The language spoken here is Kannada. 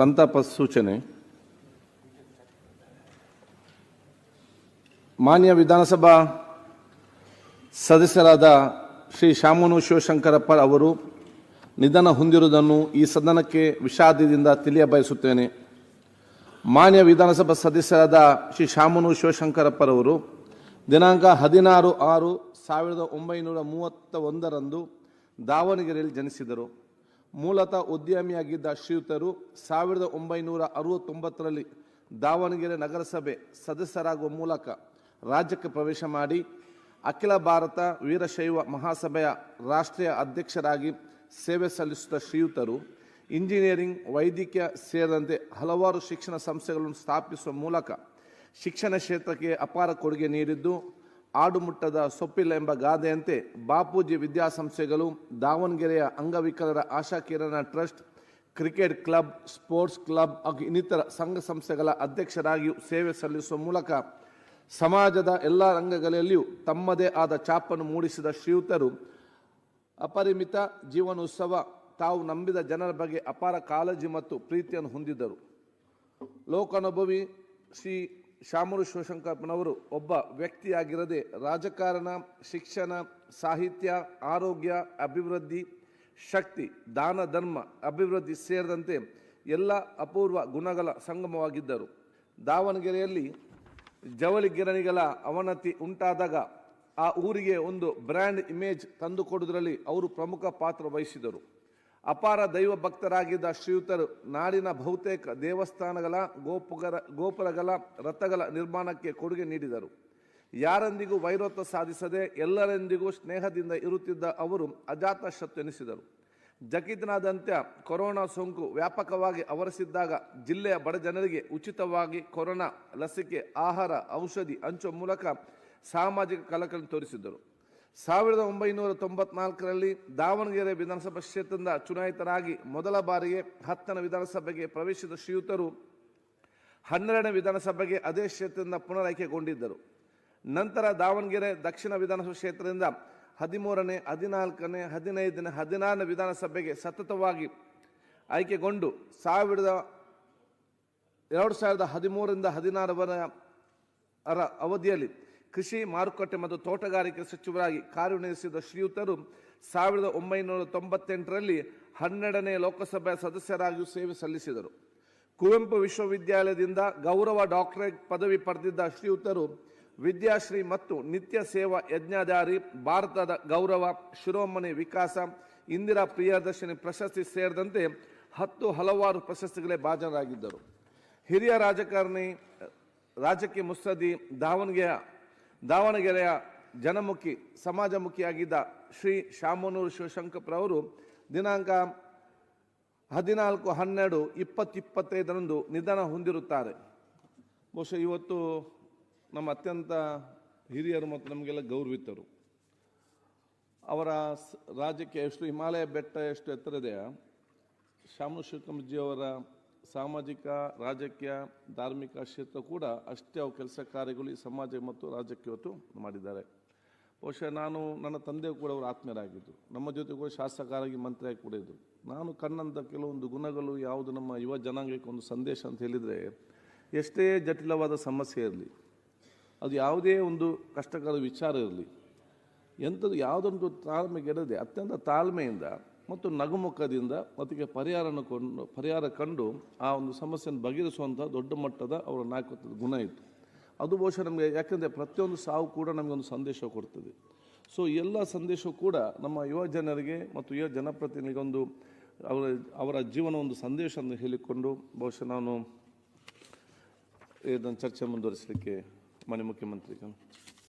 ಸಂತಾಪ ಸೂಚನೆ. ಮಾನ್ಯ ವಿಧಾನಸಭಾ ಸದಸ್ಯರಾದ ಶ್ರೀ ಶಾಮನು ಶಿವಶಂಕರಪ್ಪ ಅವರು ನಿಧನ ಹೊಂದಿರುವುದನ್ನು ಈ ಸದನಕ್ಕೆ ವಿಷಾದದಿಂದ ತಿಳಿಯಬಯಸುತ್ತೇನೆ. ಮಾನ್ಯ ವಿಧಾನಸಭಾ ಸದಸ್ಯರಾದ ಶ್ರೀ ಶಾಮನು ಶಿವಶಂಕರಪ್ಪರವರು ದಿನಾಂಕ ಹದಿನಾರು ಆರು ಸಾವಿರದ ಒಂಬೈನೂರ ಮೂವತ್ತ ಒಂದರಂದು ದಾವಣಗೆರೆಯಲ್ಲಿ ಜನಿಸಿದರು. ಮೂಲತಃ ಉದ್ಯಮಿಯಾಗಿದ್ದ ಶ್ರೀಯುತರು ಸಾವಿರದ ಒಂಬೈನೂರ ಅರವತ್ತೊಂಬತ್ತರಲ್ಲಿ ದಾವಣಗೆರೆ ನಗರಸಭೆ ಸದಸ್ಯರಾಗುವ ಮೂಲಕ ರಾಜ್ಯಕ್ಕೆ ಪ್ರವೇಶ ಮಾಡಿ ಅಖಿಲ ಭಾರತ ವೀರಶೈವ ಮಹಾಸಭೆಯ ರಾಷ್ಟ್ರೀಯ ಅಧ್ಯಕ್ಷರಾಗಿ ಸೇವೆ ಸಲ್ಲಿಸಿದ ಶ್ರೀಯುತರು ಇಂಜಿನಿಯರಿಂಗ್, ವೈದ್ಯಕೀಯ ಸೇರಿದಂತೆ ಹಲವಾರು ಶಿಕ್ಷಣ ಸಂಸ್ಥೆಗಳನ್ನು ಸ್ಥಾಪಿಸುವ ಮೂಲಕ ಶಿಕ್ಷಣ ಕ್ಷೇತ್ರಕ್ಕೆ ಅಪಾರ ಕೊಡುಗೆ ನೀಡಿದ್ದು ಆಡುಮುಟ್ಟದ ಸೊಪ್ಪಿಲ್ಲ ಎಂಬ ಗಾದೆಯಂತೆ ಬಾಪೂಜಿ ವಿದ್ಯಾಸಂಸ್ಥೆಗಳು ದಾವಣಗೆರೆಯ ಅಂಗವಿಕಲರ Ashakirana trust, cricket club, sports club ಹಾಗೂ ಇನ್ನಿತರ ಸಂಘ ಸಂಸ್ಥೆಗಳ ಅಧ್ಯಕ್ಷರಾಗಿಯೂ ಸೇವೆ ಸಲ್ಲಿಸುವ ಮೂಲಕ ಸಮಾಜದ ಎಲ್ಲ ರಂಗಗಳಲ್ಲಿಯೂ ತಮ್ಮದೇ ಆದ ಛಾಪನ್ನು ಮೂಡಿಸಿದ ಶ್ರೀಯುತರು, ಅಪರಿಮಿತ ಜೀವನೋತ್ಸವ ತಾವು ನಂಬಿದ ಜನರ ಬಗ್ಗೆ ಅಪಾರ ಕಾಳಜಿ ಮತ್ತು ಪ್ರೀತಿಯನ್ನು ಹೊಂದಿದ್ದರು. ಲೋಕಾನುಭವಿ ಶ್ರೀ ಶಾಮರು ಶಿವಶಂಕರಪ್ಪನವರು ಒಬ್ಬ ವ್ಯಕ್ತಿಯಾಗಿರದೆ ರಾಜಕಾರಣ, ಶಿಕ್ಷಣ, ಸಾಹಿತ್ಯ, ಆರೋಗ್ಯ, ಅಭಿವೃದ್ಧಿ, ಶಕ್ತಿ, ದಾನ, ಧರ್ಮ, ಅಭಿವೃದ್ಧಿ ಸೇರಿದಂತೆ ಎಲ್ಲ ಅಪೂರ್ವ ಗುಣಗಳ ಸಂಗಮವಾಗಿದ್ದರು. ದಾವಣಗೆರೆಯಲ್ಲಿ ಜವಳಿ ಗಿರಣಿಗಳ ಅವನತಿ ಉಂಟಾದಾಗ ಆ ಊರಿಗೆ ಒಂದು ಬ್ರ್ಯಾಂಡ್ ಇಮೇಜ್ ತಂದುಕೊಡುವುದರಲ್ಲಿ ಅವರು ಪ್ರಮುಖ ಪಾತ್ರ ವಹಿಸಿದರು. ಅಪಾರ ದೈವ ಭಕ್ತರಾಗಿದ್ದ ಶ್ರೀಯುತರು, ನಾಡಿನ ಬಹುತೇಕ ದೇವಸ್ಥಾನಗಳ ಗೋಪುಗರ, ಗೋಪುರಗಳ ರಥಗಳ ನಿರ್ಮಾಣಕ್ಕೆ ಕೊಡುಗೆ ನೀಡಿದರು. ಯಾರೊಂದಿಗೂ ವೈರತ್ವ ಸಾಧಿಸದೆ ಎಲ್ಲರೊಂದಿಗೂ ಸ್ನೇಹದಿಂದ ಇರುತ್ತಿದ್ದ ಅವರು ಅಜಾತ ಶತ್ರು ಎನಿಸಿದರು ಜಗತ್ತಿನಾದ್ಯಂತ ಕೊರೋನಾ ಸೋಂಕು ವ್ಯಾಪಕವಾಗಿ ಆವರಿಸಿದ್ದಾಗ ಜಿಲ್ಲೆಯ ಬಡ ಜನರಿಗೆ ಉಚಿತವಾಗಿ ಕೊರೋನಾ ಲಸಿಕೆ, ಆಹಾರ, ಔಷಧಿ, ಹಂಚುವ ಮೂಲಕ ಸಾಮಾಜಿಕ ಕಳಕಳಿ ತೋರಿಸಿದ್ದರು ಸಾವಿರದ ಒಂಬೈನೂರ ತೊಂಬತ್ನಾಲ್ಕರಲ್ಲಿ ದಾವಣಗೆರೆ ವಿಧಾನಸಭಾ ಕ್ಷೇತ್ರದಿಂದ ಚುನಾಯಿತರಾಗಿ ಮೊದಲ ಬಾರಿಗೆ ಹತ್ತನೇ ವಿಧಾನಸಭೆಗೆ ಪ್ರವೇಶಿಸಿದ ಶ್ರೀಯುತರು ಹನ್ನೆರಡನೇ ವಿಧಾನಸಭೆಗೆ ಅದೇ ಕ್ಷೇತ್ರದಿಂದ ಪುನರಾಯ್ಕೆಗೊಂಡಿದ್ದರು. ನಂತರ ದಾವಣಗೆರೆ ದಕ್ಷಿಣ ವಿಧಾನಸಭಾ ಕ್ಷೇತ್ರದಿಂದ ಹದಿಮೂರನೇ, ಹದಿನಾಲ್ಕನೇ, ಹದಿನೈದನೇ, ಹದಿನಾರನೇ ವಿಧಾನಸಭೆಗೆ ಸತತವಾಗಿ ಆಯ್ಕೆಗೊಂಡು ಸಾವಿರದ, ಎರಡು ಸಾವಿರದ ಹದಿಮೂರರಿಂದ ಹದಿನಾರರ ಅವಧಿಯಲ್ಲಿ ಕೃಷಿ ಮಾರುಕಟ್ಟೆ ಮತ್ತು ತೋಟಗಾರಿಕೆ ಸಚಿವರಾಗಿ ಕಾರ್ಯನಿರ್ವಹಿಸಿದ ಶ್ರೀಯುತರು ಸಾವಿರದ ಒಂಬೈನೂರ ತೊಂಬತ್ತೆಂಟರಲ್ಲಿ ಹನ್ನೆರಡನೇ ಲೋಕಸಭೆಯ ಸದಸ್ಯರಾಗಿಯೂ ಸೇವೆ ಸಲ್ಲಿಸಿದರು. ಕುವೆಂಪು ವಿಶ್ವವಿದ್ಯಾಲಯದಿಂದ ಗೌರವ ಡಾಕ್ಟರೇಟ್ ಪದವಿ ಪಡೆದಿದ್ದ ಶ್ರೀಯುತರು ವಿದ್ಯಾಶ್ರೀ ಮತ್ತು ನಿತ್ಯ ಸೇವಾ ಯಜ್ಞಾಧಾರಿ, ಭಾರತದ ಗೌರವ, ಶಿರೋಮಣಿ ವಿಕಾಸ, ಇಂದಿರಾ ಪ್ರಿಯದರ್ಶಿನಿ ಪ್ರಶಸ್ತಿ ಸೇರಿದಂತೆ ಹತ್ತು ಹಲವಾರು ಪ್ರಶಸ್ತಿಗಳೇ ಭಾಜನರಾಗಿದ್ದರು. ಹಿರಿಯ ರಾಜಕಾರಣಿ ರಾಜಕೀಯ ಮುಸ್ತದಿ ದಾವಣಗೆರೆಯ ದಾವಣಗೆರೆಯ ಜನಮುಖಿ, ಸಮಾಜಮುಖಿಯಾಗಿದ್ದ ಶ್ರೀ ಶಾಮನೂರು ಶಿವಶಂಕರವರು ದಿನಾಂಕ ಹದಿನಾಲ್ಕು ಹನ್ನೆರಡು ಇಪ್ಪತ್ತಿಪ್ಪತ್ತೈದರಂದು ನಿಧನ ಹೊಂದಿರುತ್ತಾರೆ. ಬಹುಶಃ ಇವತ್ತು ನಮ್ಮ ಅತ್ಯಂತ ಹಿರಿಯರು ಮತ್ತು ನಮಗೆಲ್ಲ ಗೌರವಿತರು. ಅವರ ರಾಜ್ಯಕ್ಕೆ ಎಷ್ಟು ಹಿಮಾಲಯ ಬೆಟ್ಟ ಎಷ್ಟು ಎತ್ತರದೆಯೋ ಶಾಮು ಶಿವಕಂಜಿಯವರ ಸಾಮಾಜಿಕ, ರಾಜಕೀಯ, ಧಾರ್ಮಿಕ ಕ್ಷೇತ್ರ ಕೂಡ ಅಷ್ಟೇ ಅವು ಕೆಲಸ ಕಾರ್ಯಗಳು ಈ ಸಮಾಜ ಮತ್ತು ರಾಜ್ಯಕ್ಕೆ ಇವತ್ತು ಮಾಡಿದ್ದಾರೆ. ಬಹುಶಃ ನಾನು ನನ್ನ ತಂದೆ ಕೂಡ ಅವರು ಆತ್ಮೀಯರಾಗಿದ್ದರು ನಮ್ಮ ಜೊತೆ ಕೂಡ ಶಾಸಕರಾಗಿ ಮಂತ್ರಿಯಾಗಿ ಕೂಡ ಇದ್ದರು ನಾನು ಕಣ್ಣಂಥ ಕೆಲವೊಂದು ಗುಣಗಳು, ಯಾವುದು ನಮ್ಮ ಯುವ ಜನಾಂಗಕ್ಕೆ ಒಂದು ಸಂದೇಶ ಅಂತ ಹೇಳಿದರೆ, ಎಷ್ಟೇ ಜಟಿಲವಾದ ಸಮಸ್ಯೆ ಇರಲಿ, ಅದು ಯಾವುದೇ ಒಂದು ಕಷ್ಟಕರ ವಿಚಾರ ಇರಲಿ, ಎಂಥದ್ದು ಯಾವುದೊಂದು ತಾಳ್ಮೆಗೆಡದೆ ಅತ್ಯಂತ ತಾಳ್ಮೆಯಿಂದ ಮತ್ತು ನಗುಮುಖದಿಂದ ಅದಕ್ಕೆ ಪರಿಹಾರನ ಕೊಂಡು, ಪರಿಹಾರ ಕಂಡು ಆ ಒಂದು ಸಮಸ್ಯೆಯನ್ನು ಬಗೆಹರಿಸುವಂಥ ದೊಡ್ಡ ಮಟ್ಟದ ಅವರ ನಾಯಕತ್ವದ ಗುಣ ಇತ್ತು. ಅದು ಬಹುಶಃ ನಮಗೆ ಯಾಕೆಂದರೆ ಪ್ರತಿಯೊಂದು ಸಾವು ಕೂಡ ನಮಗೊಂದು ಸಂದೇಶ ಕೊಡ್ತದೆ. ಸೊ ಎಲ್ಲ ಸಂದೇಶ ಕೂಡ ನಮ್ಮ ಯುವ ಜನರಿಗೆ ಮತ್ತು ಯುವ ಜನಪ್ರತಿನಿಧಿಗೊಂದು ಅವರ ಅವರ ಜೀವನ ಒಂದು ಸಂದೇಶವನ್ನು ಹೇಳಿಕೊಂಡು ಬಹುಶಃ ನಾನು ಇದನ್ನು ಚರ್ಚೆ ಮುಂದುವರಿಸಲಿಕ್ಕೆ ಮಾನ್ಯ ಮುಖ್ಯಮಂತ್ರಿಗಳು